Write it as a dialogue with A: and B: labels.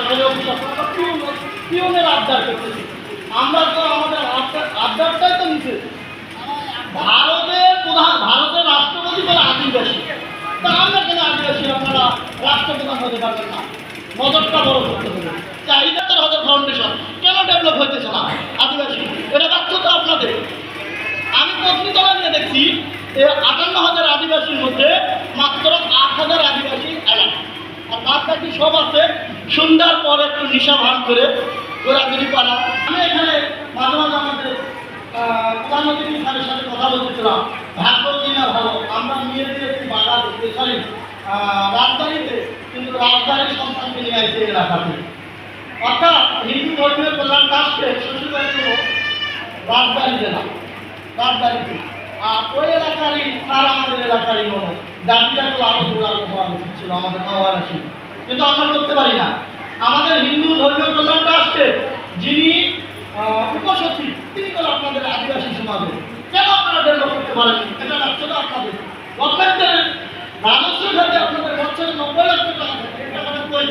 A: আপনারা পিওন আবদার করতেছি আমরা তো আমাদের আবদার আবদারটাই তো নিচে ভারতের প্রধান ভারতের রাষ্ট্রপতি বলে আদিবাসী তা আমরা কেন আদিবাসী আপনারা রাষ্ট্রপ্রধান হতে পারবেন না নজরটা বড় করতে ফাউন্ডেশন কেন ডেভেলপ হইতেছে না আদিবাসী এটা ব্যর্থতা আপনাদের আমি পত্রিকা নিয়ে দেখছি আটান্ন হাজার আদিবাসীর মধ্যে মাত্র আট হাজার আদিবাসী এলাকা। আর বাদ বাকি সব আছে সন্ধ্যার পর একটু নিশা ভান করে ঘোরাঘুরি করা। আমি এখানে মাঝে মাঝে আমাদের আহ, প্রধান স্যারের সাথে কথা বলতেছিলাম। ভাগ্য কিনা ভালো? আমরা নিয়ে দিয়েছি বাগান সরি রাজধানীতে কিন্তু রাজধানীর সন্তানকে নিয়ে আসছে এলাকাতে অর্থাৎ হিন্দু ধর্মীয় কল্যাণ রাষ্ট্রে শ্বশুরবাড়ি হলো রাজধানী জেলা রাজধানীতে। আর ওই এলাকারই তার আমাদের এলাকারই দাবিটা তো আরও হওয়া উচিত ছিল আমাদের নওয়ারাশি কিন্তু আমরা করতে পারি না। আমাদের হিন্দু ধর্মীয় প্রধান রাষ্ট্রে যিনি উপসচিব, তিনি তো আপনাদের আদিবাসী সমাজে কেন আপনারা ডেভেলপ করতে পারেন? এটা রাষ্ট্রটা আপনাদের। গভর্নমেন্টের রাজস্ব খাতে আপনাদের বছরে নব্বই লক্ষ টাকা, এটা আমাদের কই